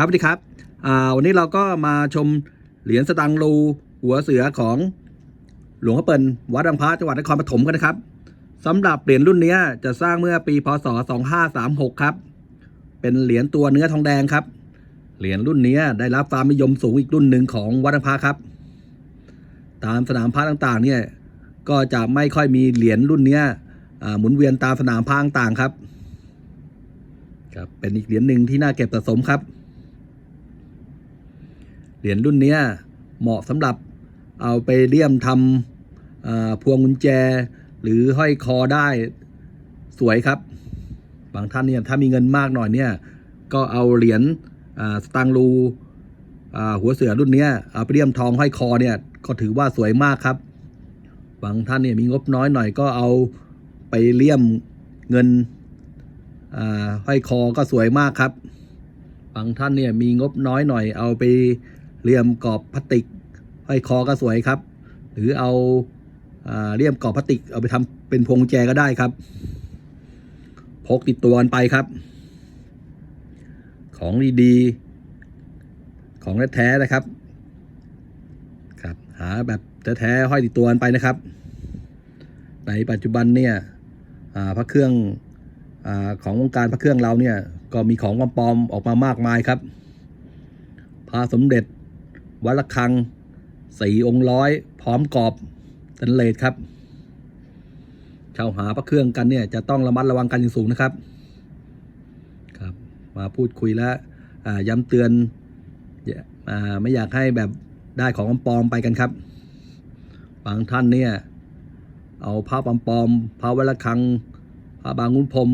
ครับสวัสดีครับอ่าวันนี้เราก็มาชมเหรียญสตังค์รูหัวเสือของหลวงพ่อเปิลวัดบางพระจังหวัดนครปฐมกันนะครับสำหรับเหรียญรุ่นนี้จะสร้างเมื่อปีพศ 2536 ครับ เป็นเหรียญตัวเนื้อทองแดงครับ เหรียญรุ่นนี้ได้รับความนิยมสูงอีกรุ่นหนึ่งของวัดบางพระครับ ตามสนามพระต่างๆ เนี่ยก็จะไม่ค่อยมีเหรียญรุ่นนี้หมุนเวียนตามสนามพระต่างๆครับครับเป็นอีกเหรียญหนึ่งที่น่าเก็บสะสมครับ เหรียญรุ่นนี้เหมาะสำหรับเอาไปเลี่ยมทำพวงกุญแจ หรือห้อยคอได้สวยครับ บางท่านเนี่ยถ้ามีเงินมากหน่อยเนี่ย ก็เอาเหรียญสตางรูหัวเสือรุ่นนี้เอาไปเลี่ยมทองห้อยคอเนี่ยก็ถือว่าสวยมากครับ บางท่านเนี่ยมีงบน้อยหน่อยก็เอาไปเลี่ยมเงินห้อยคอก็สวยมากครับ บางท่านเนี่ยมีงบน้อยหน่อยเอาไป เลี่ยมกรอบพลาสติกห้อยคอก็สวยครับ หรือเอาอ่าเลี่ยมกรอบพลาสติกเอาไปทำเป็นพวงแจก็ได้ครับ พกติดตัวกันไปครับ ของดีๆของแท้ๆนะครับ ครับ หาแบบแท้ๆห้อยติดตัวกันไปนะครับ ในปัจจุบันเนี่ยอ่าพระเครื่องอของวงการพระเครื่องเราเนี่ยก็มีของปลอมๆออกมามากมายครับพระสมเด็จ วัดระฆังสีองค์ร้อย พร้อมกรอบตันเลสครับช่าหาพระเครื่องกันเนี่ยจะต้องระมัดระวังกันอย่างสูงนะครับ ครับ มาพูดคุยแล้วย้ำเตือนอไม่อยากให้แบบได้ของปลอมไปกันครับ บางท่านเนี่ยเอาพระปลอมๆพระวัดระฆังพระบางขุนพรม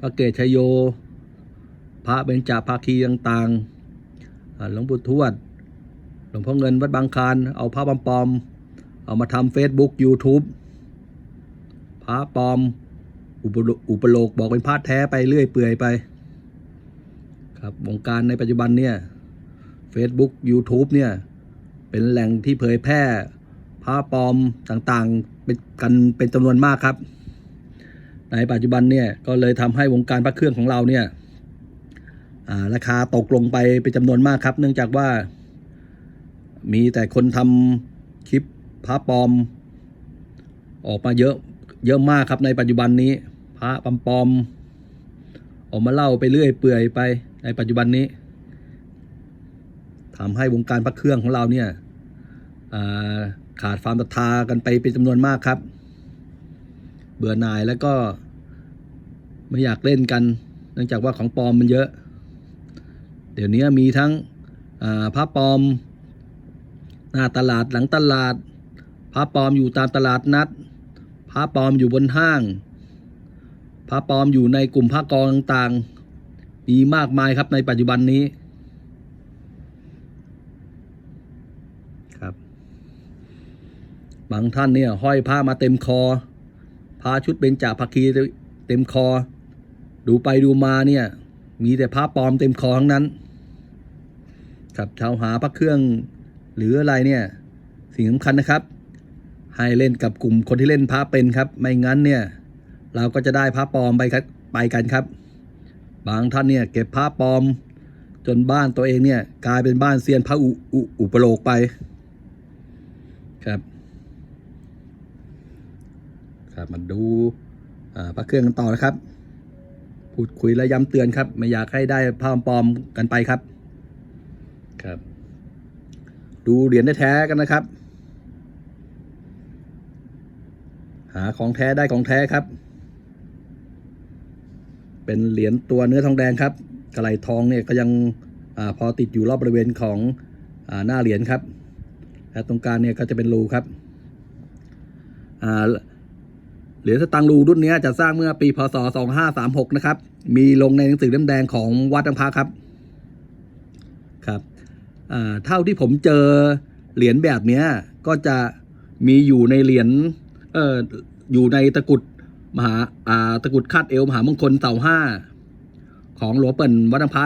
พระเกศชยโย พระเบญจภาคีต่างๆอ่าหลวงปู่ทวด ลวงพ่อเงินวัดบางคานเอาพระปลอมๆเอามาทำเฟซบุ๊กยูทูบพระปลอม อุปโลกบอกเป็นพระแท้ไปเรื่อยเปื่อยไป ครับวงการในปัจจุบันเนี่ย Facebook YouTube เนี่ย เป็นแหล่งที่เผยแพร่พระปลอมต่างๆเป็นกันเป็นจำนวนมากครับ ในปัจจุบันเนี่ยก็เลยทำให้วงการพระเครื่องของเราเนี่ยราคาตกลงไปเป็นจำนวนมากครับ เนื่องจากว่า มีแต่คนทำคลิปพระปลอม ออกมาเยอะเยอะมากครับในปัจจุบันนี้ พระปลอมปลอม ออกมาเล่าไปเรื่อยเปื่อยไปในปัจจุบันนี้ทำให้วงการพระเครื่องของเราเนี่ยาขาดความศรัทธากันไปเป็นจำนวนมากครับ เบื่อหน่ายแล้วก็ไม่อยากเล่นกัน เนื่องจากว่าของปลอมมันเยอะ เดี๋ยวนี้มีทั้งพระปลอม หน้าตลาดหลังตลาด พระปลอมอยู่ตามตลาดนัด พระปลอมอยู่บนห้าง พระปลอมอยู่ในกลุ่มพระกองต่างๆ มีมากมายครับในปัจจุบันนี้ครับบางท่านเนี่ยห้อยผ้ามาเต็มคอพาชุดเบญจภาคีเต็มคอ ดูไปดูมาเนี่ยมีแต่ผ้าปลอมเต็มคอทั้งนั้น ครับชาวหาพระเครื่อง หรืออะไรเนี่ยสิ่งสำคัญนะครับ ให้เล่นกับกลุ่มคนที่เล่นพระเป็นครับ ไม่งั้นเนี่ย เราก็จะได้พระปลอมไปครับไปกันครับ บางท่านเนี่ยเก็บพระปลอม จนบ้านตัวเองเนี่ย กลายเป็นบ้านเซียนพระอุออุปโลกไปครับครับมาดูพระเครื่องกันต่อนะครับ พูดคุยและย้ำเตือนครับ ไม่อยากให้ได้ภาพปลอมกันไปครับ ครับ ดูเหรียญแท้ๆกันนะครับ หาของแท้ได้ของแท้ครับ เป็นเหรียญตัวเนื้อทองแดงครับกระไหลทองเนี่ยก็ยังอพอติดอยู่รอบบริเวณของอหน้าเหรียญครับและตรงกลางเนี่ยก็จะเป็นรูครับเหรียญสตังรูรุ่นเนี้ยจะสร้างเมื่อปีพศ2536นะครับ มีลงในหนังสือเล่มแดงของวัดอังพาครับ เท่าที่ผมเจอเหรียญแบบเนี้ยก็จะมีอยู่ในเหรียญเอ่ออยู่ในตะกุดมหาอ่าตะกุดคาดเอวมหามงคลเสาห้าของหลวงเปิ่นวัดอังพา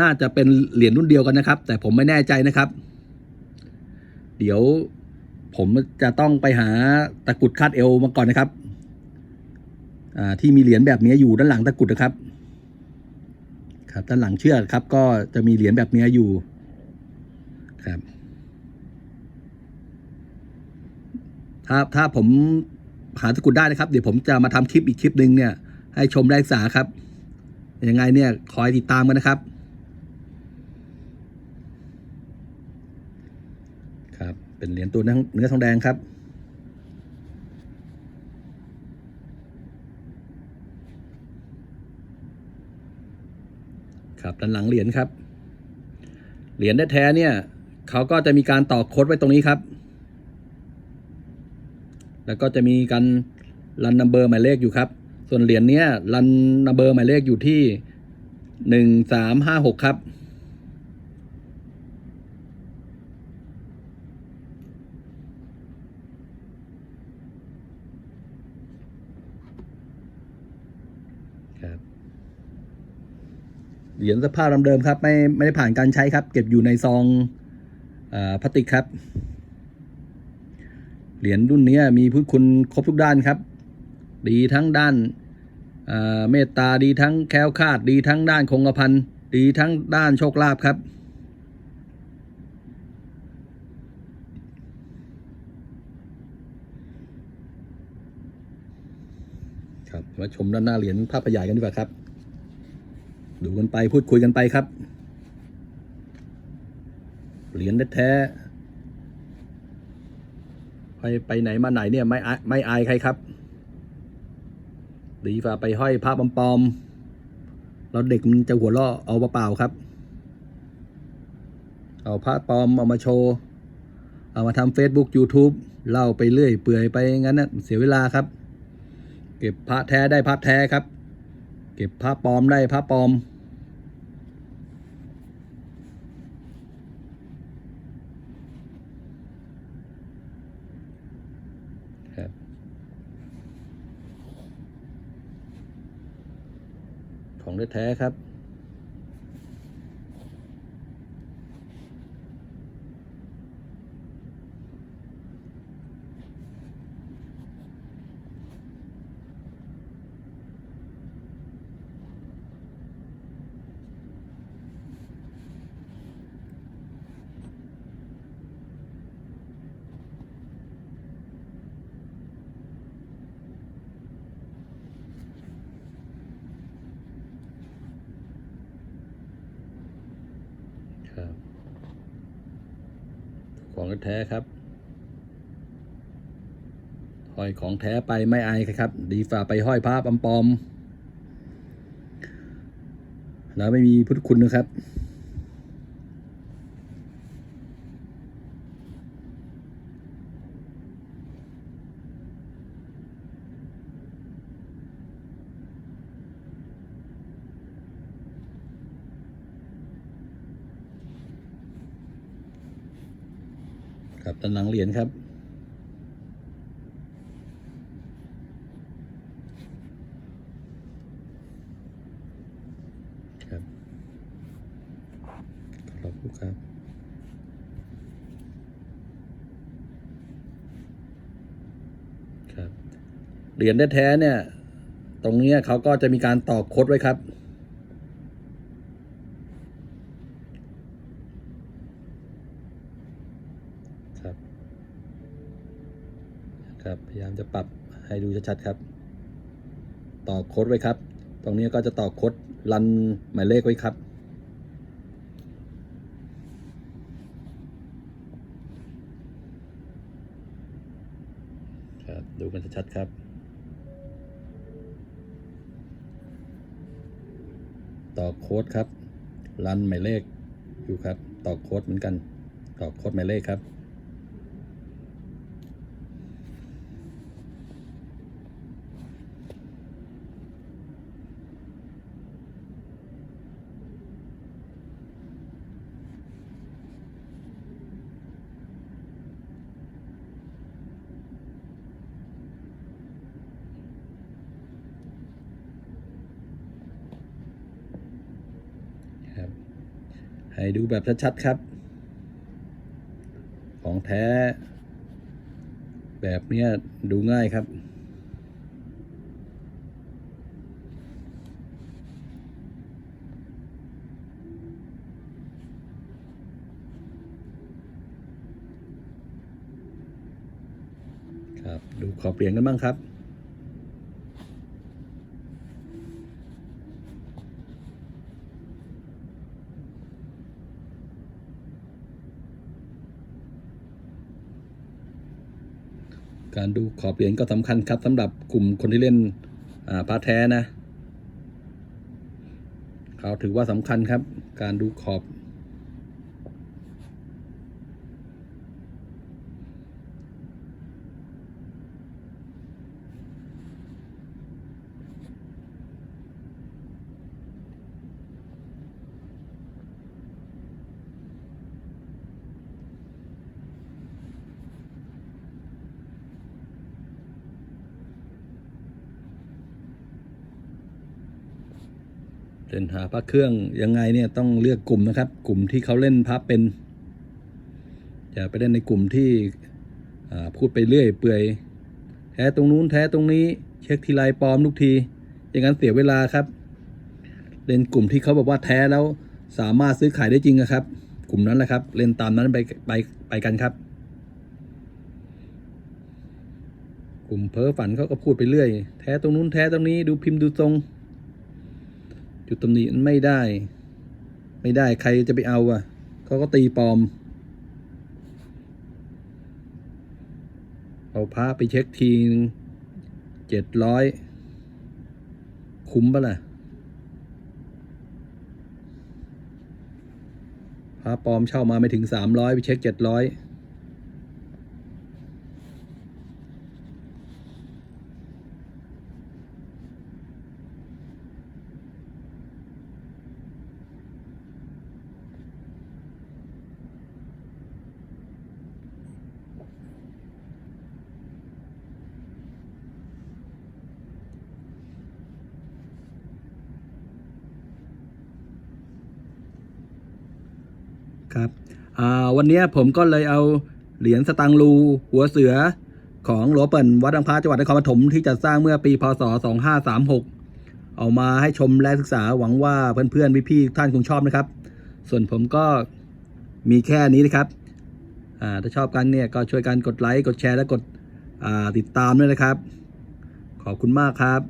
น่าจะเป็นเหรียญรุ่นเดียวกันนะครับ แต่ผมไม่แน่ใจนะครับ เดี๋ยวผมจะต้องไปหาตะกุดคาดเอวมาก่อนนะครับอ่าที่มีเหรียญแบบนี้อยู่ด้านหลังตะกุดนะครับ ครับด้านหลังเชือกครับ ก็จะมีเหรียญแบบนี้อยู่ ครับ ถ้าถ้าผมหาตะกุดได้นะครับ เดี๋ยวผมจะมาทำคลิปอีกคลิปหนึ่งเนี่ย ให้ชมได้ศึกษาครับยังไงเนี่ยคอยติดตามกันนะครับ ครับ เป็นเหรียญตัวเนื้อทองแดงครับครับด้านหลังเหรียญครับ เหรียญแท้ๆเนี่ย เขาก็จะมีการต่อโค้ดไว้ตรงนี้ครับ แล้วก็จะมีการรันนัมเบอร์หมายเลขอยู่ครับ ส่วนเหรียญเนี้ยรันนัมเบอร์หมายเลขอยู่ที่หนึ่งสามห้าหกครับครับเหรียญสภาพเดิมครับ ไม่ไม่ได้ผ่านการใช้ครับ เก็บอยู่ในซอง พลาสติกครับ เหรียญรุ่นนี้มีพุทธคุณครบทุกด้านครับ ดีทั้งด้านเมตตาดีทั้งแคล้วคลาด ดีทั้งด้านคงกระพันดีทั้งด้านโชคลาภครับ ครับมาชมด้านหน้าเหรียญภาพขยายกันดีกว่าครับ ดูกันไปพูดคุยกันไปครับ เหรียญแท้ไปไปไหนมาไหนเนี่ยไม่อไม่อายใครครับ ดีฝ่าไปห้อยผ้าปลอมๆแล้วเด็กมันจะหัวเราะเอาเปล่าครับ เอาผ้าปลอมเอามาโชว์ เอามาทำ Facebook YouTube เล่าไปเรื่อยเปื่อยไปงั้นนะเสียเวลาครับ เก็บพระแท้ได้พระแท้ครับ เก็บพระปลอมได้พระปลอม ของแท้ๆครับครับ ของแท้ครับห้อยของแท้ไปไม่อายครับ ดีฝ่าไปห้อยพระปลอมแล้วไม่มีพุทธคุณนะครับ ตำหนังเหรียญครับครับขอบคุณครับครับเหรียญแท้ๆเนี่ย ตรงนี้เขาก็จะมีการต่อโค้ดไว้ครับ ครับ พยายามจะปรับให้ดูชัดๆครับ ต่อโค้ดไว้ครับ ตรงนี้ก็จะต่อโค้ดรันหมายเลขไว้ครับ ครับ ดูกันชัดๆครับต่อโค้ดครับ รันหมายเลขอยู่ครับ ต่อโค้ดเหมือนกัน ต่อโค้ดหมายเลขครับครับ ให้ดูแบบชัดๆครับ ของแท้ แบบเนี้ยดูง่ายครับ ครับ ดูขอบเปลี่ยนกันบ้างครับ การดูขอบเหรียญก็สำคัญครับสำหรับกลุ่มคนที่เล่นพาแท้นะเขาถือว่าสำคัญครับ การดูขอบ เล่นหาพระเครื่องยังไงเนี่ยต้องเลือกกลุ่มนะครับ กลุ่มที่เขาเล่นพระเป็นอย่าไปเล่นในกลุ่มที่พูดไปเรื่อยเปื่อยแท้ตรงนู้นแท้ตรงนี้เช็คทีไรปลอมทุกที อย่างนั้นเสียเวลาครับ เล่นกลุ่มที่เขาบอกว่าแท้แล้วสามารถซื้อขายได้จริงนะครับ กลุ่มนั้นแหละครับ เล่นตามนั้นไปไปไปกันครับ กลุ่มเพ้อฝันเขาก็พูดไปเรื่อย แท้ตรงนู้นแท้ตรงนี้ดูพิมพ์ดูทรง จุดตำหนิมันไม่ได้ ไม่ได้ใครจะไปเอาอะเขาก็ตีปลอม เอาพระไปเช็คทีเจ็ดร้อยคุ้มปะล่ะพระปลอมเช่ามาไม่ถึงสามร้อยไปเช็คเจ็ดร้อยครับอ่า วันนี้ผมก็เลยเอาเหรียญสตังค์รูหัวเสือของหลวงเปิ่นวัดอังพระจังหวัดนครปฐมที่จัดสร้างเมื่อปีพศ 2536 เอามาให้ชมและศึกษาหวังว่าเพื่อนๆพี่ๆท่านคงชอบนะครับ ส่วนผมก็มีแค่นี้นะครับถ้าชอบกันเนี่ยก็ช่วยกันกดไลค์กดแชร์และกดติดตามด้วยนะครับ ขอบคุณมากครับ